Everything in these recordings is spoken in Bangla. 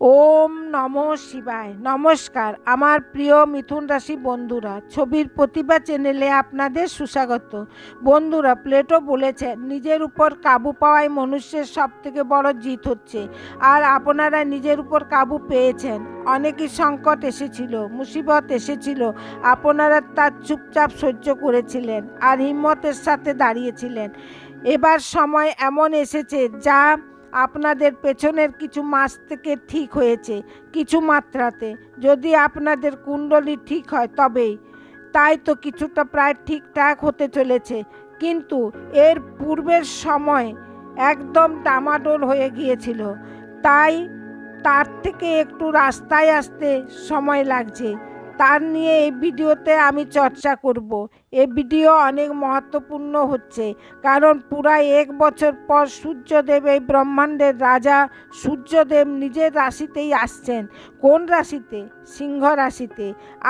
ওম নম শিবায়। নমস্কার, আমার প্রিয় মিথুন রাশি বন্ধুরা, ছবির প্রতিভা চ্যানেলে আপনাদের সুস্বাগত। বন্ধুরা, প্লেটো বলেছেন নিজের উপর কাবু পাওয়াই মনুষ্যের সব থেকে বড় জিত হচ্ছে, আর আপনারা নিজের উপর কাবু পেয়েছেন। অনেকই সংকট এসেছিল, মুসিবত এসেছিল, আপনারা তার চুপচাপ সহ্য করেছিলেন আর হিম্মতের সাথে দাঁড়িয়েছিলেন। এবার সময় এমন এসেছে যা আপনাদের পেছনের কিছু মাস থেকে ঠিক হয়েছে, কিছু মাত্রাতে। যদি আপনাদের কুণ্ডলী ঠিক হয় তবেই। তাই তো কিছুটা প্রায় ঠিকঠাক হতে চলেছে। কিন্তু এর পূর্বের সময় একদম ডামাডোল হয়ে গিয়েছিল। তাই তার থেকে একটু রাস্তায় আসতে সময় লাগছে। তার নিয়ে এই ভিডিওতে আমি চর্চা করব। এ ভিডিও অনেক মহত্বপূর্ণ হচ্ছে, কারণ পুরা এক বছর পর সূর্যদেব, এই ব্রহ্মাণ্ডের রাজা সূর্যদেব নিজের রাশিতেই আসছেন। কোন রাশিতে? সিংহ রাশিতে।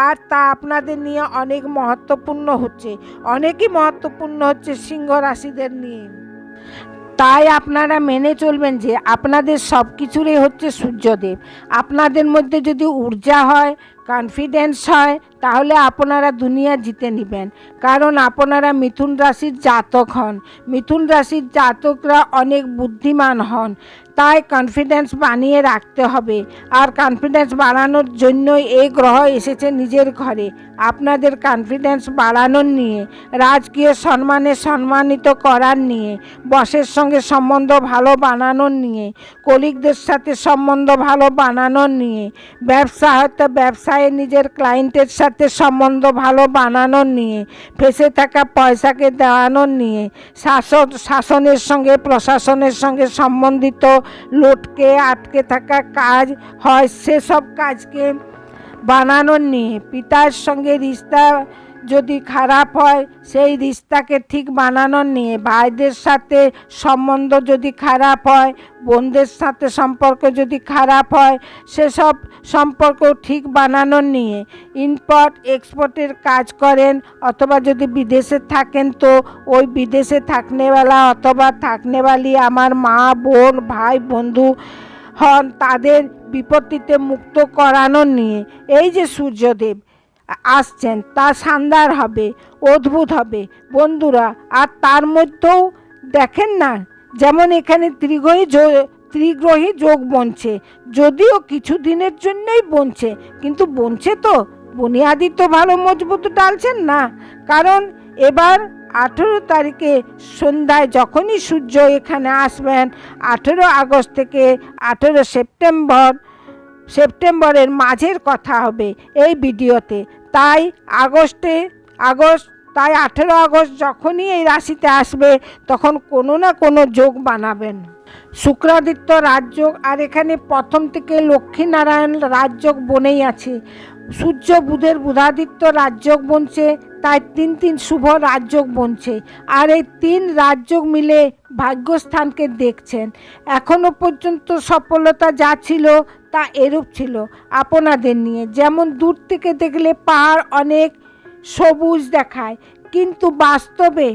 আর তা আপনাদের নিয়ে অনেক মহত্বপূর্ণ হচ্ছে। অনেকই মহত্বপূর্ণ হচ্ছে সিংহ রাশিদের নিয়ে। তাই আপনারা মেনে চলবেন যে আপনাদের সব কিছুরই হচ্ছে সূর্যদেব। আপনাদের মধ্যে যদি ঊর্জা হয় কনফিডেন্স হয়, তাহলে আপনারা দুনিয়া জিতে নেবেন। কারণ আপনারা মিথুন রাশির জাতক হন। মিথুন রাশির জাতকরা অনেক বুদ্ধিমান হন। তাই কনফিডেন্স বানিয়ে রাখতে হবে। আর কনফিডেন্স বাড়ানোর জন্যই এই গ্রহ এসেছে নিজের ঘরে। আপনাদের কনফিডেন্স বাড়ানোর নিয়ে, রাজকীয় সম্মানে সম্মানিত করার নিয়ে, বসের সঙ্গে সম্বন্ধ ভালো বানানোর নিয়ে কলিগদের সাথে সম্বন্ধ ভালো বানানোর নিয়ে, ব্যবসা হয়তো ব্যবসায় নিজের ক্লায়েন্টের সাথে সম্বন্ধ ভালো বানানোর নিয়ে, ফেসে থাকা পয়সাকে দেওয়ানোর নিয়ে শাসন শাসনের সঙ্গে, প্রশাসনের সঙ্গে সম্বন্ধিত লোটকে আটকে থাকা কাজ হয়, সেসব কাজকে বানানোর নিয়ে, পিতার সঙ্গে রিস্তা যদি খারাপ হয়, সেই রিস্তাকে ঠিক বানানোর নিয়ে ভাইদের সাথে সম্বন্ধ যদি খারাপ হয়, বোনদের সাথে সম্পর্ক যদি খারাপ হয়, সেসব সম্পর্ক ঠিক বানানোর নিয়ে ইম্পোর্ট এক্সপোর্টের কাজ করেন অথবা যদি বিদেশে থাকেন তো ওই বিদেশে থাকনেওয়ালা অথবা থাকনেওয়ালি আমার মা, বোন, ভাই, বন্ধু হন, তাদের বিপত্তিতে মুক্ত করানোর নিয়ে। এই যে সূর্যদেব আসছেন, তা শানদার হবে, অদ্ভুত হবে। বন্ধুরা, আর তার মধ্যেও দেখেন না, যেমন এখানে ত্রিগ্রহী ত্রিগ্রহী যোগ বনছে। যদিও কিছু দিনের জন্যই বনছে, কিন্তু বনছে তো বুনিয়াদি তো ভালো মজবুত ডালছেন না। কারণ এবার আঠেরো তারিখে সন্ধ্যায় যখনই সূর্য এখানে আসবেন, আঠেরো আগস্ট থেকে আঠেরো সেপ্টেম্বর, সেপ্টেম্বরের মাঝের কথা হবে এই ভিডিওতে। তাই আগস্টে, আগস্ট, তাই আঠেরো আগস্ট যখনই এই রাশিতে আসবে, তখন কোনো না কোনো যোগ বানাবেন। শুক্রাদিত্য রাজযোগ, আর এখানে প্রথম থেকে লক্ষ্মীনারায়ণ রাজযোগ বনেই আছে। সূর্য বুধের বুধাদিত্য রাজযোগ বনছে, তাই তিন তিন শুভ রাজযোগ বনছে। আর এই তিন রাজযোগ মিলে ভাগ্যস্থানকে দেখছেন। এখনও পর্যন্ত সফলতা যা ছিল, তা এরূপ ছিল আপনাদের নিয়ে। যেমন দূর থেকে দেখলে পাহাড় অনেক সবুজ দেখায়, কিন্তু বাস্তবে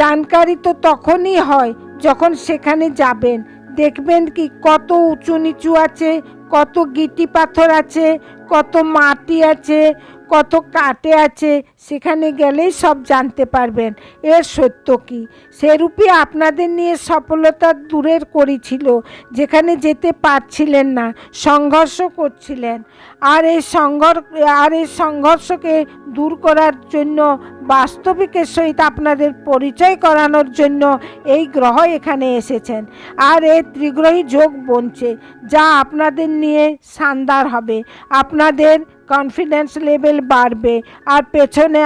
জানকারি তো তখনই হয় যখন সেখানে যাবেন। দেখবেন কি কত উঁচু নিচু আছে, কত গিটি পাথর আছে, কত মাটি আছে কত কাটে আছে, সেখানে গেলেই সব জানতে পারবেন। এর সত্য কি? সেরূপই আপনাদের নিয়ে সফলতা দূরের করেছিল, যেখানে যেতে পারছিলেন না, সংঘর্ষ করছিলেন। আর এই সংঘর্ষ আর এই সংঘর্ষকে দূর করার জন্য, বাস্তবিকের সহিত আপনাদের পরিচয় করানোর জন্য এই গ্রহ এখানে এসেছেন। আর এই ত্রিগ্রহী যোগ বনছে, যা আপনাদের নিয়ে শানদার হবে। আপনাদের কনফিডেন্স লেভেল বাড়বে। আর পেছনে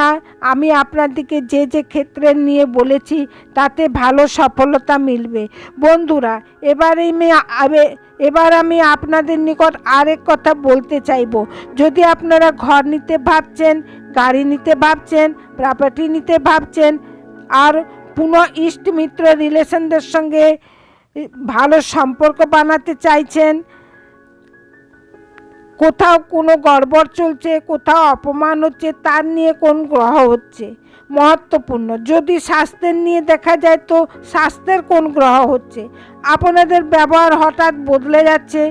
আমি আপনাদেরকে যে যে ক্ষেত্রে নিয়ে বলেছি, তাতে ভালো সফলতা মিলবে। বন্ধুরা, এবার আমি এবার আমি আপনাদের নিকট আরেক কথা বলতে চাইব। যদি আপনারা ঘর নিতে ভাবছেন, গাড়ি নিতে ভাবছেন প্রপার্টি নিতে ভাবছেন, আর পুনঃ ইষ্ট মিত্র রিলেশনদের সঙ্গে ভালো সম্পর্ক বানাতে চাইছেন কোথাও কোনো গড়বড় চলছে, কোথাও অপমান হচ্ছে, তার নিয়ে কোন গ্রহ হচ্ছে? মহত্বপূর্ণ। যদি স্বাস্থ্যের নিয়ে দেখা যায় তো স্বাস্থ্যের কোন গ্রহ হচ্ছে? আপনাদের ব্যবহার হঠাৎ বদলে যাচ্ছে,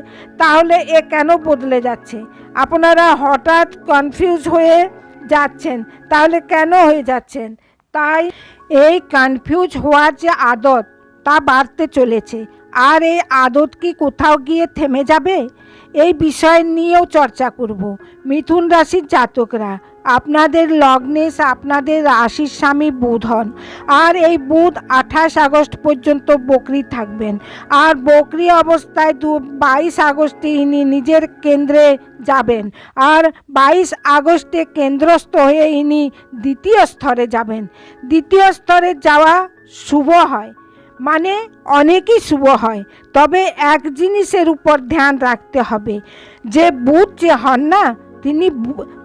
তাহলে এ কেন বদলে যাচ্ছে? আপনারা হঠাৎ কনফিউজ হয়ে যাচ্ছেন, তাহলে কেন হয়ে যাচ্ছেন? তাই এই কনফিউজ হওয়ার যে আদত, তা বাড়তে চলেছে। আর এই আদত কি কোথাও গিয়ে থেমে যাবে? এই বিষয় নিয়েও চর্চা করব। মিথুন রাশির জাতকরা, আপনাদের লগ্নেশ আপনাদের রাশির স্বামী বুধ হন। আর এই বুধ আঠাশ আগস্ট পর্যন্ত বকরি থাকবেন। আর বকরি অবস্থায় দু, বাইশ আগস্টে ইনি নিজের কেন্দ্রে যাবেন। আর বাইশ আগস্টে কেন্দ্রস্থ হয়ে ইনি দ্বিতীয় স্তরে যাবেন। দ্বিতীয় স্তরে যাওয়া শুভ হয়। মানে অনেকই শুভ হয়। তবে এক জিনিসের উপর ধ্যান রাখতে হবে। যে বুধ যে হন না, তিনি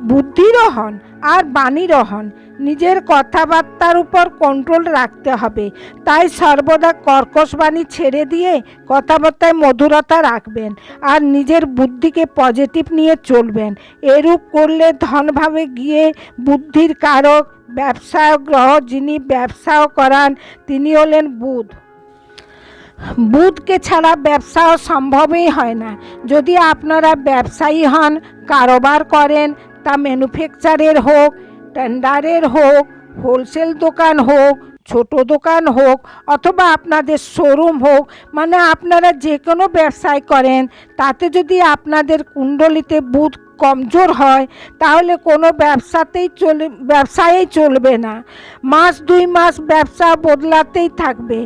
বুদ্ধিরও হন আর বাণীরও হন। নিজের কথাবার্তার উপর কন্ট্রোল রাখতে হবে। তাই সর্বদা কর্কশ বাণী ছেড়ে দিয়ে কথাবার্তায় মধুরতা রাখবেন আর নিজের বুদ্ধিকে পজিটিভ নিয়ে চলবেন। এরূপ করলে ধনভাবে গিয়ে বুদ্ধির কারক ব্যবসায় গ্রহ যিনি ব্যবসাও করান, তিনি হলেন বুধ। বুধকে ছাড়া ব্যবসাও সম্ভবই হয় না। যদি আপনারা ব্যবসায়ী হন, কারোবার করেন, তা ম্যানুফ্যাকচারের হোক, টেন্ডারের হোক, হোলসেল দোকান হোক, ছোট দোকান হোক, অথবা আপনাদের শোরুম হোক মানে আপনারা যে কোনো ব্যবসায় করেন, তাতে যদি আপনাদের কুণ্ডলিতে বুধ কমজোর হয়, তাহলে কোনো ব্যবসাতেই চলে, ব্যবসায়ই চলবে না। মাস দুই মাস ব্যবসা বদলাতেই থাকবে।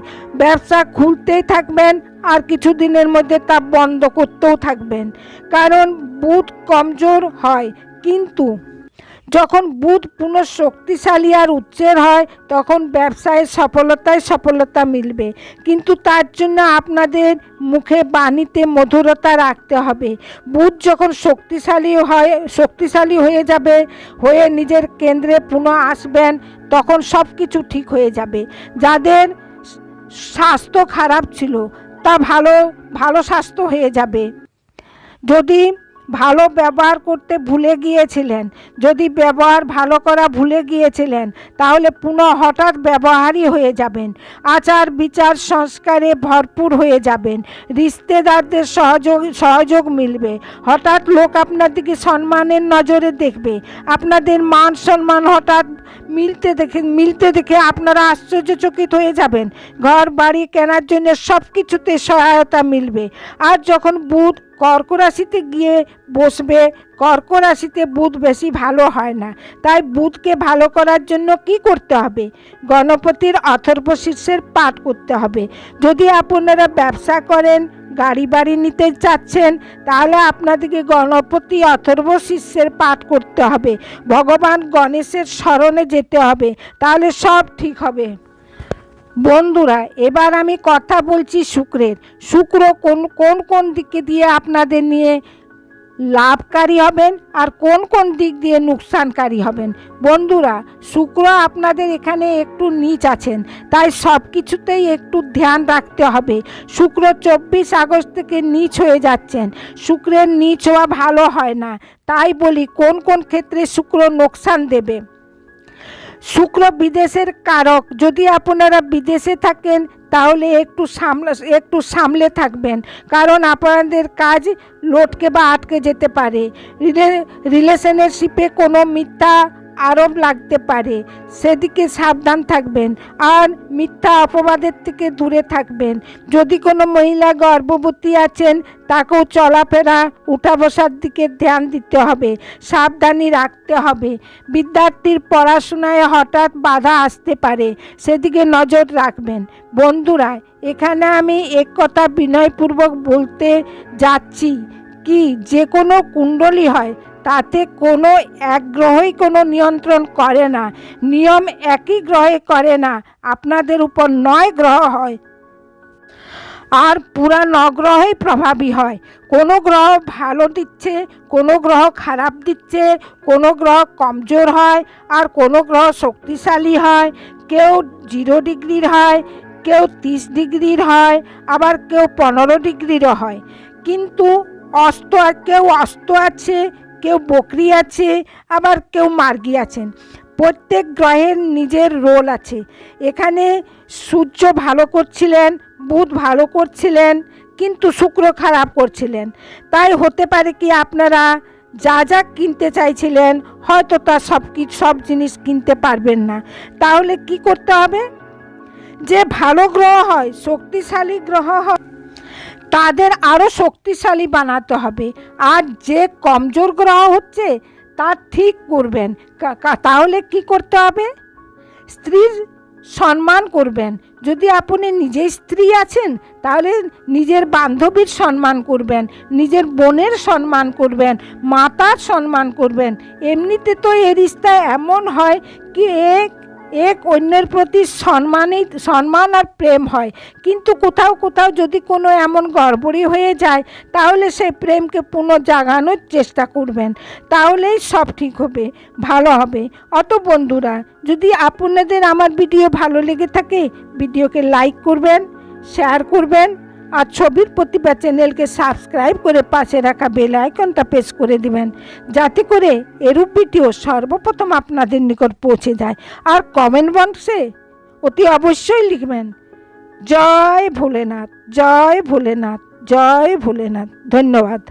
ব্যবসা খুলতেই থাকবেন আর কিছু দিনের মধ্যে তা বন্ধ করতেও থাকবেন। কারণ বুধ কমজোর হয়, কিন্তু যখন বুধ পুনঃ শক্তিশালী আর উচ্চের হয়, তখন ব্যবসায় সফলতায় সফলতা মিলবে। কিন্তু তার জন্য আপনাদের মুখে বাণীতে মধুরতা রাখতে হবে। বুধ যখন শক্তিশালী হয়, শক্তিশালী হয়ে যাবে, হয়ে নিজের কেন্দ্রে পুনঃ আসবেন, তখন সব কিছু ঠিক হয়ে যাবে। যাদের স্বাস্থ্য খারাপ ছিল, তা ভালো ভালো স্বাস্থ্য হয়ে যাবে। যদি ভালো ব্যবহার করতে ভুলে গিয়েছিলেন। যদি ব্যবহার ভালো করা ভুলে গিয়েছিলেন, তাহলে পুনঃ হঠাৎ ব্যবহারই হয়ে যাবেন। আচার বিচার সংস্কারে ভরপুর হয়ে যাবেন। রিশতেদারদের সহযোগ সহযোগ মিলবে। হঠাৎ লোক আপনার দিকে সম্মানের নজরে দেখবে। আপনাদের মান সম্মান হঠাৎ মিলতে দেখে মিলতে দেখে আপনারা আশ্চর্যচকিত হয়ে যাবেন। ঘর বাড়ি কেনার জন্য সব কিছুতে সহায়তা মিলবে। আর যখন বুধ কর্ক রাশিতে গিয়ে বসবে কর্ক রাশিতে বুধ বেশি ভালো হয় না। তাই বুধকে ভালো করার জন্য কি করতে হবে? গণপতির অথর্ব শীর্ষের পাঠ করতে হবে। যদি আপনারা ব্যবসা করেন গাড়ি বাড়ি নিতে চাচ্ছেন, তাহলে আপনাদেরকে গণপতি অথর্ব শীর্ষের পাঠ করতে হবে। ভগবান গণেশের স্মরণে যেতে হবে, তাহলে সব ঠিক হবে। বন্ধুরা, এবার আমি কথা বলছি শুক্রের। শুক্র কোন কোন কোন দিকে দিয়ে আপনাদের নিয়ে লাভকারী হবেন আর কোন কোন দিক দিয়ে নুকসানকারী হবেন? বন্ধুরা, শুক্র আপনাদের এখানে একটু নিচ আছেন, তাই সব কিছুতেই একটু ধ্যান রাখতে হবে। শুক্র চব্বিশ আগস্ট থেকে নিচ হয়ে যাচ্ছেন। শুক্রের নিচ হওয়া ভালো হয় না, তাই বলি কোন কোন ক্ষেত্রে শুক্র নোকসান দেবে? শুক্র বিদেশের কারক। যদি আপনারা বিদেশে থাকেন, তাহলে একটু সামলা একটু সামলে থাকবেন। কারণ আপনাদের কাজ লটকে বা আটকে যেতে পারে। রিলেশনশিপে কোনো মিথ্যা আরোপ লাগতে পারে। সেদিকে সাবধান থাকবেন আর মিথ্যা অপবাদের থেকে দূরে থাকবেন। যদি কোনো মহিলা গর্ভবতী আছেন, তাকেও চলাফেরা উঠা বসার দিকে ধ্যান দিতে হবে, সাবধানী রাখতে হবে। বিদ্যার্থীর পড়াশোনায় হঠাৎ বাধা আসতে পারে, সেদিকে নজর রাখবেন। বন্ধুরা, এখানে আমি এক কথা বিনয়পূর্বক বলতে যাচ্ছি। কি যে কোনো কুণ্ডলী হয় তাতে কোনো এক গ্রহই কোনো নিয়ন্ত্রণ করে না। নিয়ম একই গ্রহে করে না, আপনাদের উপর নয় গ্রহ হয়। আর পুরা নগ্রহই প্রভাবী হয়। কোনো গ্রহ ভালো দিচ্ছে, কোনো গ্রহ খারাপ দিচ্ছে, কোনো গ্রহ কমজোর হয়, আর কোনো গ্রহ শক্তিশালী হয়। কেউ জিরো ডিগ্রির হয়, কেউ তিরিশ ডিগ্রির হয়, আবার কেউ পনেরো ডিগ্রিরও হয়। কিন্তু অস্ত কেউ অস্ত আছে কেউ বকরি আছে, আবার কেউ মার্গি আছেন। প্রত্যেক গ্রহের নিজের রোল আছে। এখানে সূর্য ভালো করছিলেন, বুধ ভালো করছিলেন, কিন্তু শুক্র খারাপ করছিলেন। তাই হতে পারে কি আপনারা যা যা কিনতে চাইছিলেন, হয়তো তা সব কি, সব জিনিস কিনতে পারবেন না। তাহলে কি করতে হবে? যে ভালো গ্রহ হয়, শক্তিশালী গ্রহ হয় তাদের আরও শক্তিশালী বানাতে হবে। আর যে কমজোর গ্রহ হচ্ছে, তা ঠিক করবেন। তাহলে কি করতে হবে? স্ত্রীর সম্মান করবেন। যদি আপনি নিজেই স্ত্রী আছেন, তাহলে নিজের বান্ধবীর সম্মান করবেন, নিজের বোনের সম্মান করবেন, মাতার সম্মান করবেন। এমনিতে তো এ রিস্তা এমন হয় কি এক এক অন্যের প্রতি সম্মানই সম্মান আর প্রেম হয়। কিন্তু কোথাও কোথাও যদি কোনো এমন গড়বড়ি হয়ে যায়, তাহলে সেই প্রেমকে পুনর্জাগানোর চেষ্টা করবেন। তাহলেই সব ঠিক হবে, ভালো হবে। অত বন্ধুরা, যদি আপনাদের আমার ভিডিও ভালো লেগে থাকে, ভিডিওকে লাইক করবেন শেয়ার করবেন আর ছবির প্রতিভা চ্যানেলকে সাবস্ক্রাইব করে পাশে রাখা বেল আইকনটা প্রেস করে দিবেন, যাতে করে এরূপ ভিডিও সর্বপ্রথম আপনাদের নিকট পৌঁছে যায়। আর কমেন্ট বক্সে অতি অবশ্যই লিখবেন, জয় ভোলেনাথ জয় ভোলেনাথ জয় ভোলেনাথ। ধন্যবাদ।